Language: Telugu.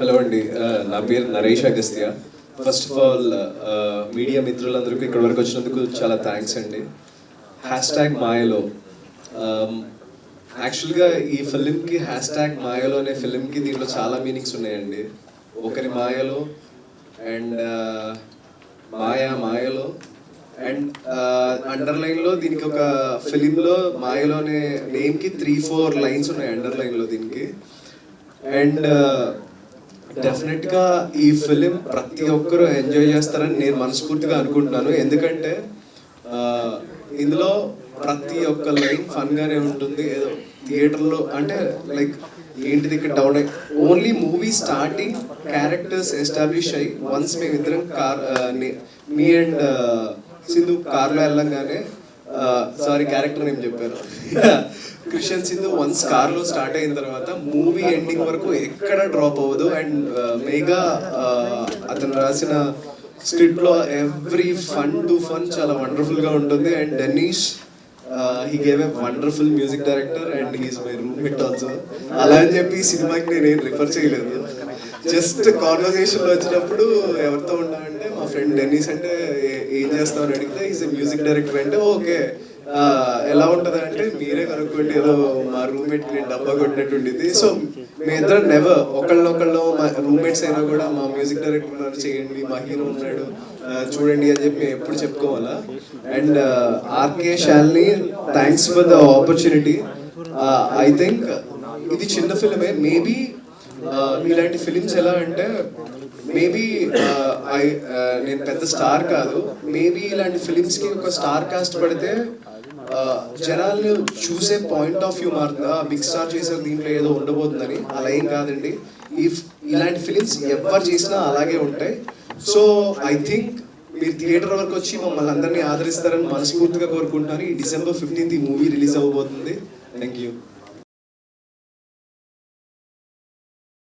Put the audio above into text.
హలో అండి. నా పేరు Naresh Agastya. First of all media మిత్రులందరికీ ఇక్కడ వరకు వచ్చినందుకు చాలా థ్యాంక్స్ అండి. హ్యాష్ ట్యాగ్ మాయలో యాక్చువల్గా ఈ ఫిలింకి హ్యాష్ ట్యాగ్ మాయలో అనే ఫిలింకి దీంట్లో చాలా మీనింగ్స్ ఉన్నాయండి. ఒకరి మాయలో అండ్ మాయా మాయలో అండ్ అండర్లైన్లో దీనికి ఒక ఫిలింలో మాయలో అనే నేమ్కి త్రీ ఫోర్ లైన్స్ ఉన్నాయి అండర్లైన్లో దీనికి. అండ్ డెఫినెట్గా ఈ ఫిలిం ప్రతి ఒక్కరూ ఎంజాయ్ చేస్తారని నేను మనస్ఫూర్తిగా అనుకుంటున్నాను. ఎందుకంటే ఇందులో ప్రతి ఒక్క లైన్ ఫన్గానే ఉంటుంది. ఏదో థియేటర్లో అంటే లైక్ ఏంటిది ఇక్కడ డౌన్ అయ్యి only movie starting characters establish అయ్యి వన్స్ మేమిద్దరం కార్ మీ అండ్ సింధు కార్లో వెళ్ళంగానే సారీ క్యారెక్టర్ నేమ్ చెప్పాను. క్రిస్టియన్ సింధు వన్స్ కార్లో స్టార్ట్ అయిన తర్వాత మూవీ ఎండింగ్ వరకు ఎక్కడ డ్రాప్ అవ్వదు అండ్ మేఘా అతను రాసిన స్క్రిప్ట్లో ఎవ్రీ ఫన్ టు ఫన్ చాలా వండర్ఫుల్గా ఉంటుంది and Denish he gave a wonderful music director and he's my roommate also అలా అని చెప్పి సినిమాకి నేను ఏం రిఫర్ చేయలేదు జస్ట్ కాన్వర్సేషన్లో వచ్చినప్పుడు ఎవరితో ఉండాలి ఫ్రెండ్ డెన్నిస్ అంటే ఏం చేస్తామని అడిగితే ఈజ్ ఎ మ్యూజిక్ డైరెక్టర్ అంటే ఓకే ఎలా ఉంటుంది అంటే మీరే కనుక్కోండి. ఏదో మా రూమ్మేట్ నేను డబ్బా కొట్టినట్టు ఉండేది సో మీ నెవర్ నెవర్ ఒకళ్ళు మా రూమ్మేట్స్ అయినా కూడా మా మ్యూజిక్ డైరెక్టర్ ఉన్నారు చేయండి మా హీరో ఉన్నాడు. చూడండి అని చెప్పి మేము ఎప్పుడు చెప్పుకోవాలా? And RK Shalini thanks for the opportunity I think ఇది చిన్న ఫిల్మే. మేబీ ఇలాంటి ఫిలిమ్స్ ఎలా అంటే మేబీ ఐ నేను పెద్ద స్టార్ కాదు మేబీ ఇలాంటి ఫిలిమ్స్కి ఒక స్టార్ కాస్ట్ పడితే జనాలు చూసే పాయింట్ ఆఫ్ వ్యూ మారుతుందా? బిగ్ స్టార్ చేసే దీంట్లో ఏదో ఉండబోతుందని? అలా ఏం కాదండి. ఇఫ్ ఇలాంటి ఫిలిమ్స్ ఎవరు చేసినా అలాగే ఉంటాయి. సో ఐ థింక్ మీరు థియేటర్ వరకు వచ్చి మమ్మల్ని అందరినీ ఆదరిస్తారని మనస్ఫూర్తిగా కోరుకుంటున్నాను. ఈ డిసెంబర్ ఫిఫ్టీన్త్ ఈ మూవీ రిలీజ్ అవ్వబోతుంది. Thank you